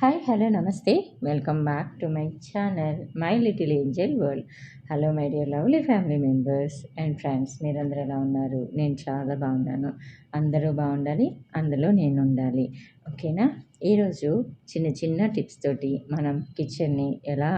Hi hello నమస్తే. Welcome back to my channel my little angel world hello my dear lovely family members and friends మీరందరూ ఎలా ఉన్నారు? నేను చాలా బాగున్నాను. అందరూ బాగుండాలి అందులో నేను ఉండాలి ఓకేనా ఈరోజు చిన్న చిన్న టిప్స్ తోటి మనం కిచెన్ని ఎలా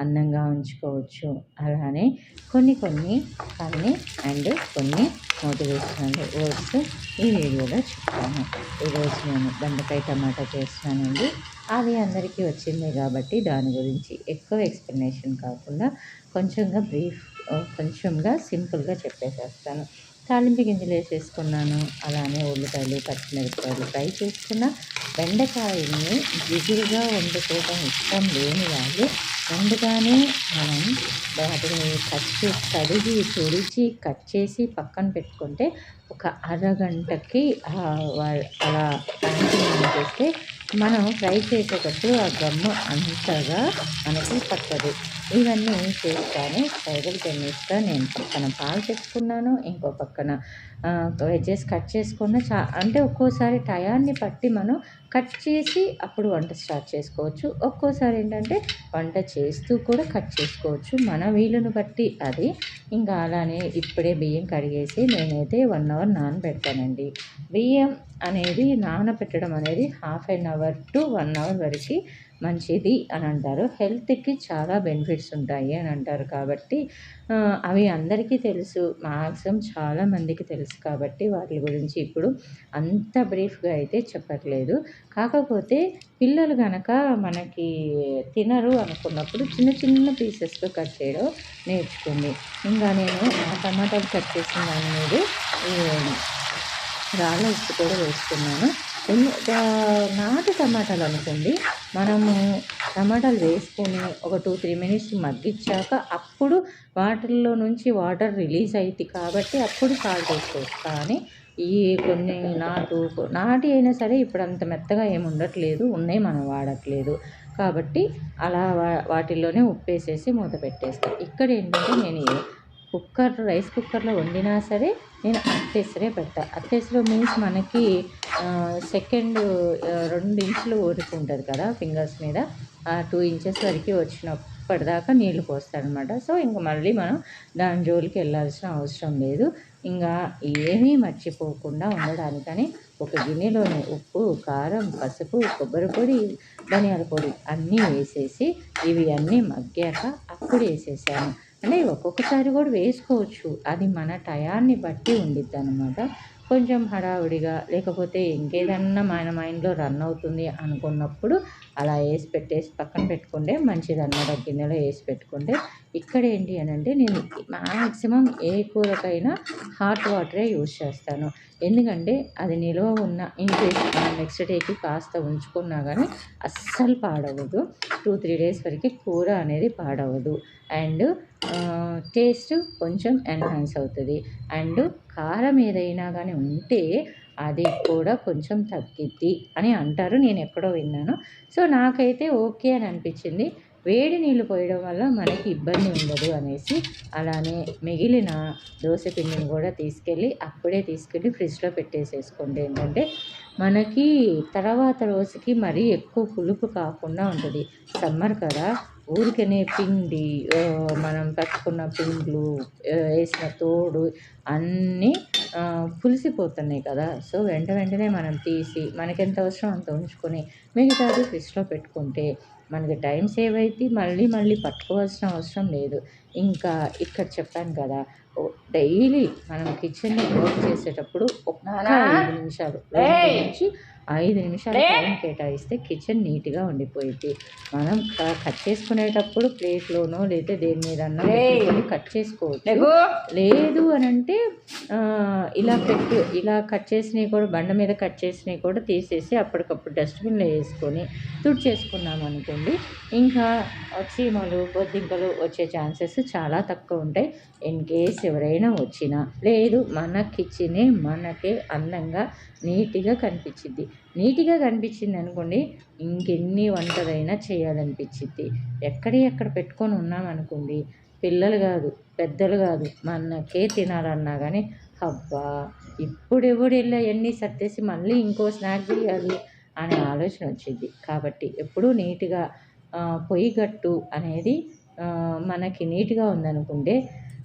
అందంగా ఉంచుకోవచ్చు అలానే కొన్ని కొన్ని ఫన్నీ అండ్ కొన్ని మోటివేషనల్ వర్డ్స్ ఈ వీడియోలో చెప్తాను. ఈరోజు నేను బెండకాయ టమాటా చేస్తానండి అది అందరికీ వచ్చింది కాబట్టి దాని గురించి ఎక్కువ ఎక్స్ప్లెనేషన్ కాకుండా కొంచెంగా బ్రీఫ్ కొంచెంగా సింపుల్గా చెప్పేసేస్తాను. తాలింపు గింజలు వేసేసుకున్నాను. అలానే ఉల్లిపాయలు పచ్చిమిరపకాయలు ఫ్రై చేసుకున్న బెండకాయల్ని జిగురుగా వండుకోవడం ఇష్టం లేని వాళ్ళు ముందుగానే మనం వాటిని కట్ చేసి కడిగి తుడిచి కట్ చేసి పక్కన పెట్టుకుంటే ఒక అరగంటకి అలా చేస్తే మనం ఫ్రై చేసేటప్పుడు ఆ గమ్ము అంతగా మనకి పట్టదు. ఇవన్నీ చేస్తాను టైగర్ టెన్నిస్గా నేను పక్కన పాలు తెచ్చుకున్నాను. ఇంకో పక్కన వెజ్జెస్ కట్ చేసుకున్న చా అంటే ఒక్కోసారి టయాన్ని పట్టి మనం కట్ చేసి అప్పుడు వంట స్టార్ట్ చేసుకోవచ్చు. ఒక్కోసారి ఏంటంటే వంట చేస్తూ కూడా కట్ చేసుకోవచ్చు. మన వీలును బట్టి అది. ఇంకా అలానే ఇప్పుడే బియ్యం కడిగేసి నేనైతే వన్ అవర్ నానబెడతానండి. బియ్యం అనేది నానబెట్టడం అనేది half an hour to one hour వరకు మంచిది అని అంటారు. హెల్త్కి చాలా బెనిఫిట్స్ ఉంటాయి అని అంటారు కాబట్టి అవి అందరికీ తెలుసు. మ్యాక్సిమం చాలామందికి తెలుసు కాబట్టి వాటి గురించి ఇప్పుడు అంత బ్రీఫ్గా అయితే చెప్పట్లేదు. కాకపోతే పిల్లలు కనుక మనకి తినరు అనుకున్నప్పుడు చిన్న చిన్న పీసెస్లో కట్ చేయడం నేర్చుకుంది ఇంకా నేను ఆ టమాటాలు కట్ చేసిన దాని మీద రాళ్ళ ఉప్పు కూడా వేసుకున్నాను నాటు టమాటాలు అనుకోండి మనము టమాటాలు వేసుకొని ఒక టూ త్రీ మినిట్స్ మగ్గించాక అప్పుడు వాటర్లో నుంచి వాటర్ రిలీజ్ అవుతుంది కాబట్టి అప్పుడు సాల్ట్ వేసుకోవచ్చు. కానీ ఈ కొన్ని నాటు నాటి అయినా సరే ఇప్పుడు అంత మెత్తగా ఏమి ఉండట్లేదు ఉన్నాయి మనం వాడట్లేదు. కాబట్టి అలా వాటిల్లోనే ఉప్పు వేసేసి మూత పెట్టేస్తాను ఇక్కడ ఏంటంటే నేను కుక్కర్ రైస్ కుక్కర్లో వండినా సరే నేను అత్తెసరే పెడతా. అత్తెసరు మీన్స్ మనకి సెకండ్ రెండు ఇంచులు ఊరుకుంటుంది కదా ఫింగర్స్ మీద. ఆ టూ ఇంచెస్ వరకు వచ్చినప్పటిదాకా నీళ్ళు పోస్తాను సో ఇంకా మళ్ళీ మనం దాని జోలికి వెళ్ళాల్సిన అవసరం లేదు. ఇంకా ఏమీ మర్చిపోకుండా ఉండడానికని ఒక గిన్నెలోని ఉప్పు కారం పసుపు కొబ్బరి పొడి ధనియాల పొడి అన్నీ వేసేసి ఇవి అన్నీ మగ్గాక అప్పుడు వేసేసాను. అంటే ఒక్కొక్కసారి కూడా వేసుకోవచ్చు. అది మన టయాన్ని బట్టి ఉండిద్ది అనమాట కొంచెం హడావుడిగా లేకపోతే ఇంకేదన్నా మన మైండ్లో రన్ అవుతుంది అనుకున్నప్పుడు అలా వేసి పెట్టేసి పక్కన పెట్టుకుంటే మంచిది అన్నమాట గిన్నెలో వేసి పెట్టుకుంటే ఇక్కడ ఏంటి అని అంటే నేను మ్యాక్సిమం ఏ కూరకైనా హాట్ వాటరే యూజ్ చేస్తాను. ఎందుకంటే అది నిల్వ ఉన్న ఇంకేస్ నెక్స్ట్ డేకి కాస్త ఉంచుకున్నా కానీ అస్సలు పాడవదు. టూ త్రీ డేస్ వరకు కూర అనేది పాడవదు. అండ్ టేస్ట్ కొంచెం ఎన్హాన్స్ అవుతుంది. అండ్ కారం ఏదైనా కానీ ఉంటే అది కూడా కొంచెం తగ్గిద్ది అని అంటారు. నేను ఎక్కడో విన్నాను. సో నాకైతే ఓకే అని అనిపించింది. వేడి నీళ్ళు పోయడం వల్ల మనకి ఇబ్బంది ఉండదు అనేసి అలానే మిగిలిన దోశ పిండిని కూడా తీసుకెళ్ళి అప్పుడే తీసుకెళ్ళి ఫ్రిడ్జ్లో పెట్టేసేసుకోండి. ఏంటంటే మనకి తర్వాత రోజుకి మరీ ఎక్కువ పులుపు కాకుండా ఉంటుంది. సమ్మర్ కదా ఊరికనే పిండి మనం పెట్టుకున్న పిండ్లు వేసిన తోడు అన్నీ పులిసిపోతున్నాయి కదా. సో వెంట వెంటనే మనం తీసి మనకెంత అవసరం అంత ఉంచుకొని మిగతాది ఫ్రిడ్జ్లో పెట్టుకుంటే మనకి టైం సేవ్ అయితే మళ్ళీ మళ్ళీ పట్టుకోవాల్సిన అవసరం లేదు. ఇంకా ఇక్కడ చెప్పాను కదా డైలీ మనం కిచెన్ని వర్క్ చేసేటప్పుడు ఒక్క ఐదు నిమిషాలు నుంచి ఐదు నిమిషాలు టైం కేటాయిస్తే కిచెన్ నీట్గా ఉండిపోయింది మనం కట్ చేసుకునేటప్పుడు ప్లేట్లోనో లేదా దేని మీద కట్ చేసుకోవచ్చు. లేదు అని అంటే ఇలా పెట్టు ఇలా కట్ చేసినవి కూడా బండ మీద కట్ చేసినవి కూడా తీసేసి అప్పటికప్పుడు డస్ట్బిన్లో వేసుకొని చేసుకున్నాం అనుకోండి ఇంకా చీమలు బొద్దింకలు వచ్చే ఛాన్సెస్ చాలా తక్కువ ఉంటాయి. ఇన్ కేస్ ఎవరైనా వచ్చినా. లేదు మన కిచెనే మనకే అందంగా నీట్గా కనిపించింది నీట్గా కనిపించింది అనుకోండి ఇంకెన్ని వంటలైనా చేయాలనిపించింది ఎక్కడి ఎక్కడ పెట్టుకొని ఉన్నామనుకోండి పిల్లలు కాదు పెద్దలు కాదు మనకే తినాలన్నా కానీ అబ్బా! ఇప్పుడు ఎవడు వెళ్ళి సర్దేసి మళ్ళీ ఇంకో స్నాక్ చేయాలి అనే ఆలోచన వచ్చింది. కాబట్టి ఎప్పుడూ నీట్గా పొయ్యి గట్టు అనేది మనకి నీట్గా ఉందనుకుంటే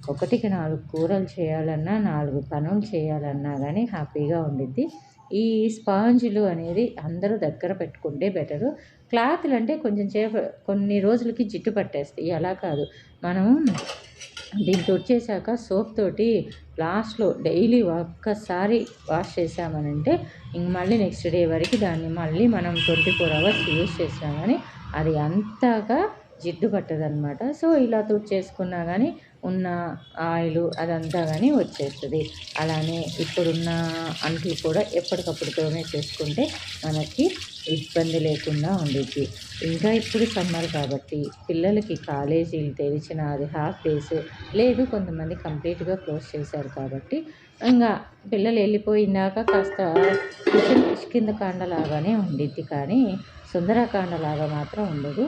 ఒకటికి నాలుగు కూరలు చేయాలన్నా నాలుగు పనులు చేయాలన్నా కానీ హ్యాపీగా ఉండిద్ది. ఈ స్పాంజులు అనేది అందరూ దగ్గర పెట్టుకుంటే బెటరు. క్లాత్లు అంటే కొంచెం చేప కొన్ని రోజులకి జిట్టు పట్టేస్తాయి. అలా కాదు. మనం దీన్ని తుడిచేసాక సోప్ తోటి లాస్ట్లో డైలీ ఒక్కసారి వాష్ చేసామనంటే ఇంక మళ్ళీ నెక్స్ట్ డే వరకు దాన్ని మళ్ళీ మనం ట్వంటీ ఫోర్ అవర్స్ యూజ్ చేసినా కానీ అది అంతగా జిడ్డు పట్టదనమాట. సో ఇలా తుడిచేసుకున్నా కానీ ఉన్న ఆయిల్ అదంతా కానీ వచ్చేస్తుంది. అలానే ఇప్పుడున్న అంట్లు కూడా ఎప్పటికప్పుడు చేసుకుంటే మనకి ఇబ్బంది లేకుండా ఉండిద్ది ఇంకా ఇప్పుడు సమ్మర్ కాబట్టి పిల్లలకి కాలేజీలు తెరిచిన అది హాఫ్ డేస్ లేదు కొంతమంది కంప్లీట్గా క్లోజ్ చేశారు కాబట్టి ఇంకా పిల్లలు వెళ్ళిపోయినాక కాస్త కింద కాండలాగానే ఉండిద్ది కానీ సుందరకాండలాగా మాత్రం ఉండదు.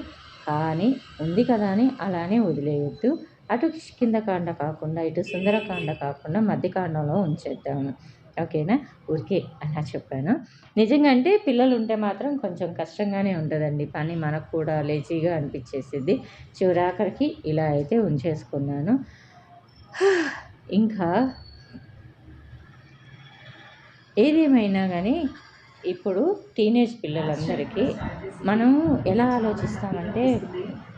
కానీ ఉంది కదా అని అలానే వదిలేయొద్దు. అటు కిందకాండ కాకుండా ఇటు సుందరకాండ కాకుండా మధ్యకాండంలో ఉంచేద్దాము. ఓకేనా? ఊరికే అలా చెప్పాను. నిజంగా అంటే పిల్లలు ఉంటే మాత్రం కొంచెం కష్టంగానే ఉంటుందండి. పని మనకు కూడా లేజీగా అనిపించేసింది చివరాఖరికి ఇలా అయితే ఉంచేసుకున్నాను. ఇంకా ఏదేమైనా కానీ ఇప్పుడు టీనేజ్ పిల్లలందరికీ మనం ఎలా ఆలోచిస్తామంటే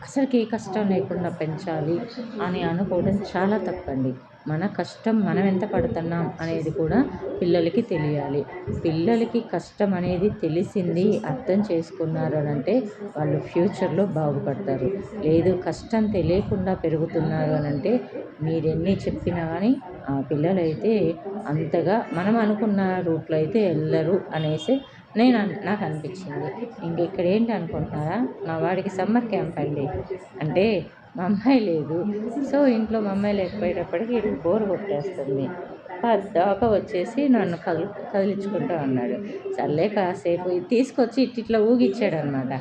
అసలుకి ఏ కష్టం లేకుండా పెంచాలి అని అనుకోవడం చాలా తప్పండి. మన కష్టం మనం ఎంత పడుతున్నాం అనేది కూడా పిల్లలకి తెలియాలి. పిల్లలకి కష్టం అనేది తెలిసింది అర్థం చేసుకున్నారు అని అంటే వాళ్ళు ఫ్యూచర్లో బాగుపడతారు. లేదు కష్టం తెలియకుండా పెరుగుతున్నారు అని అంటే మీరెన్ని చెప్పినా కానీ ఆ పిల్లలైతే అంతగా మనం అనుకున్న రూట్లో అయితే వెళ్ళరు అనేసి నేను నాకు అనిపించింది. ఇంక ఇక్కడ ఏంటి అనుకుంటున్నారా? మా వాడికి సమ్మర్ క్యాంప్ అండి. అంటే మా అమ్మాయి లేదు. సో ఇంట్లో మా అమ్మాయి లేకపోయేటప్పటికి బోర్ కొట్టేస్తుంది. పద్దాకా వచ్చేసి నన్ను కదిలి కదిలించుకుంటూ ఉన్నాడు. సర్లే కాసేపు తీసుకొచ్చి ఇట్లా ఊగిచ్చాడు అనమాట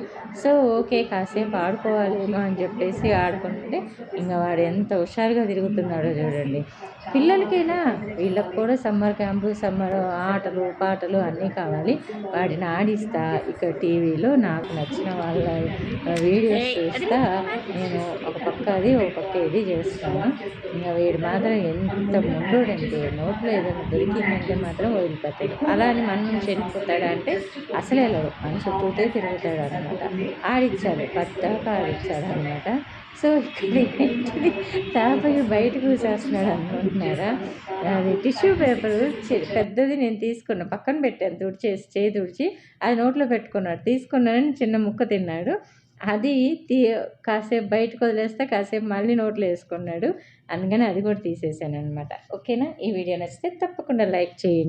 సో ఓకే కాసేపు ఆడుకోవాలేమో అని చెప్పేసి ఆడుకుంటే ఇంకా వాడు ఎంత హుషారుగా తిరుగుతున్నాడో చూడండి. పిల్లలకైనా వీళ్ళకి కూడా సమ్మర్ క్యాంపు సమ్మర్ ఆటలు పాటలు అన్నీ కావాలి. వాటిని ఆడిస్తా ఇక టీవీలో నాకు నచ్చిన వాళ్ళ వీడియోస్ చూస్తా. నేను ఒక పక్క అది ఒక పక్క ఇది చేస్తాను. ఇంకా వీడు మాత్రం ఎంత ముండోడంటే నోట్లో ఏదైనా దొరికిందంటే మాత్రం వదిలిపెట్టాడు అలా అని మన నుంచి వెళ్ళిపోతాడా అంటే అసలే వెళ్ళడు మనిషి చుట్టూతే తిరుగుతాడు అనమాట ఆడిచ్చాడు పద్దాక ఆడిచ్చాడు అనమాట సో ఇక్కడ ఏంటిది తాపకి బయటకు చూసేస్తున్నాడు అనుకుంటున్నారా? అది టిష్యూ పేపర్ పెద్దది నేను తీసుకున్నా పక్కన పెట్టాను తుడిచేసి చేయి తుడిచి అది నోట్లో పెట్టుకున్నాడు. తీసుకున్నానని చిన్న ముక్క తిన్నాడు. అది తీ కాసేపు బయటకు వదిలేస్తే కాసేపు మళ్ళీ నోట్లో వేసుకున్నాడు. అందుకని అది కూడా తీసేసాను అనమాట ఓకేనా? ఈ వీడియో నచ్చితే తప్పకుండా లైక్ చేయండి.